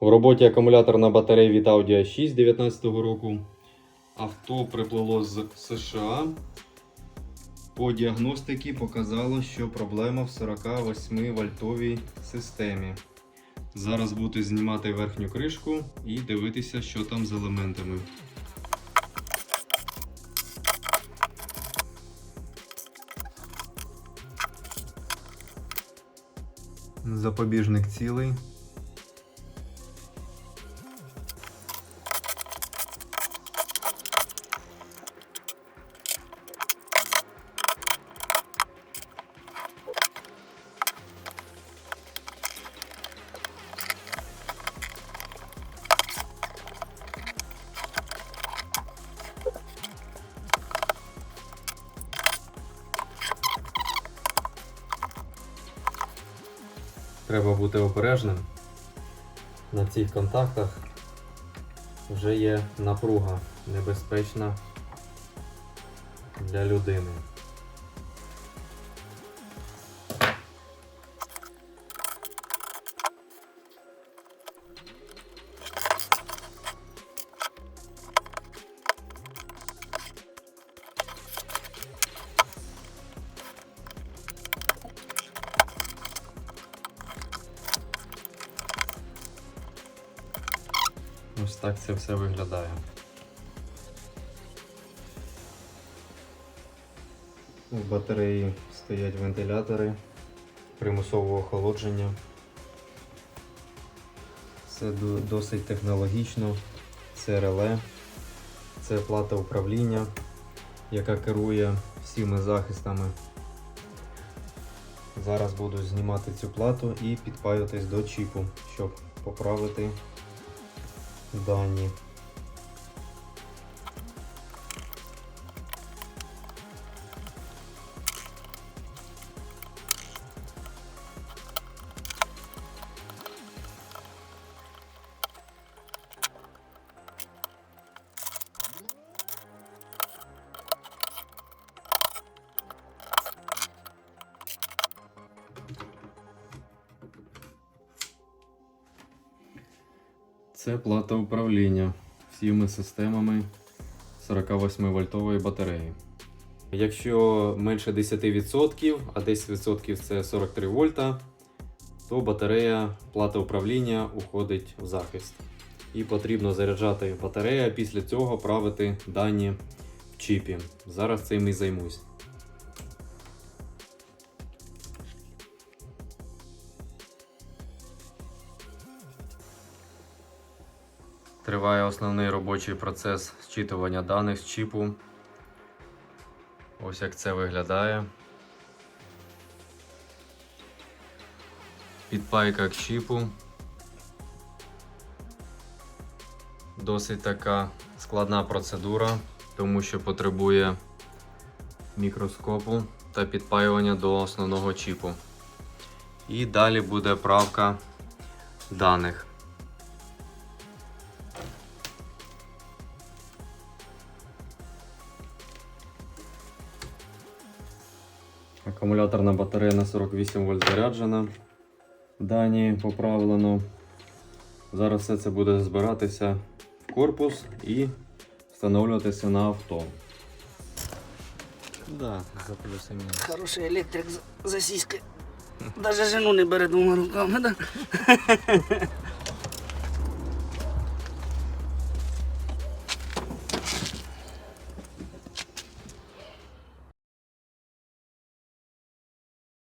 В роботі акумуляторна батарея від Audi A6 2019 року. Авто приплило з США. По діагностиці показало, що проблема в 48 вольтовій системі. Зараз буду знімати верхню кришку і дивитися, що там з елементами. Запобіжник цілий. Треба бути обережним. На цих контактах вже є напруга небезпечна для людини. Ось так це все виглядає. У батареї стоять вентилятори примусового охолодження. До- досить технологічно. Це реле, це плата управління, яка керує всіми захистами. Зараз буду знімати цю плату і підпаюватись до чіпу, щоб поправити дані. Це плата управління всіми системами 48 вольтової батареї. Якщо менше 10%, а 10% це 43 вольта, то батарея, плата управління уходить в захист. І потрібно заряджати батарею, після цього правити дані в чіпі. Зараз цим і займусь. Триває основний робочий процес зчитування даних з чіпу. Ось як це виглядає. Підпайка к чіпу. Досить така складна процедура, тому що потребує мікроскопу та підпаювання до основного чіпу. І далі буде правка даних. Акумуляторна батарея на 48 вольт заряджена. Дані поправлено. Зараз все це буде збиратися в корпус і встановлюватися на авто. Да, за плюс і мінус. Хороший електрик за- сіськи. Даже жену не бере двома руками, да?